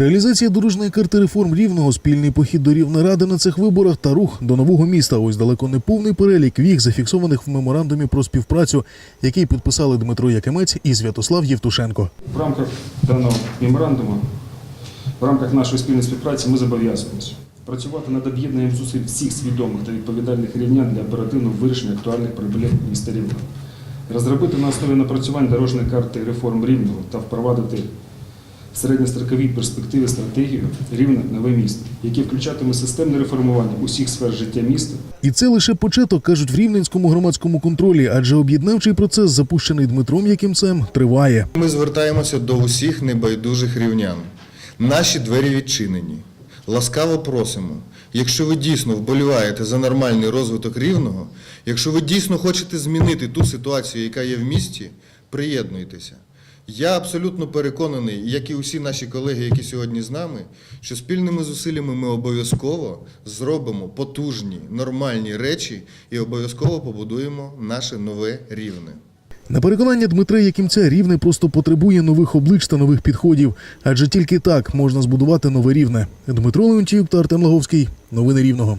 Реалізація дорожньої карти реформ рівного, спільний похід до Рівнеради на цих виборах та рух до нового міста. Ось далеко не повний перелік віг, зафіксованих в меморандумі про співпрацю, який підписали Дмитро Якимець і Святослав Євтушенко. В рамках даного меморандуму, в рамках нашої спільної співпраці ми зобов'язуємося працювати над об'єднанням зусиль всіх свідомих та відповідальних рівнян для оперативного вирішення актуальних проблем міста Рівного. Розробити на основі напрацювань дорожньої карти реформ Рівного та впровадити середньостроковій перспективі стратегію рівне нове місто, яке включатиме системне реформування усіх сфер життя міста І це лише початок, кажуть в рівненському громадському контролі, адже об'єднавчий процес, запущений Дмитром Якимцем, триває. Ми звертаємося до усіх небайдужих рівнян. Наші двері відчинені. Ласкаво просимо. Якщо ви дійсно вболіваєте за нормальний розвиток рівного, якщо ви дійсно хочете змінити ту ситуацію, яка є в місті, приєднуйтеся. Я абсолютно переконаний, як і усі наші колеги, які сьогодні з нами, що спільними зусиллями ми обов'язково зробимо потужні, нормальні речі і обов'язково побудуємо наше нове рівне. На переконання Дмитра Якимця рівне просто потребує нових облич та нових підходів, адже тільки так можна збудувати нове рівне. Дмитро Леонтіюк та Артем Лаговський. Новини Рівного.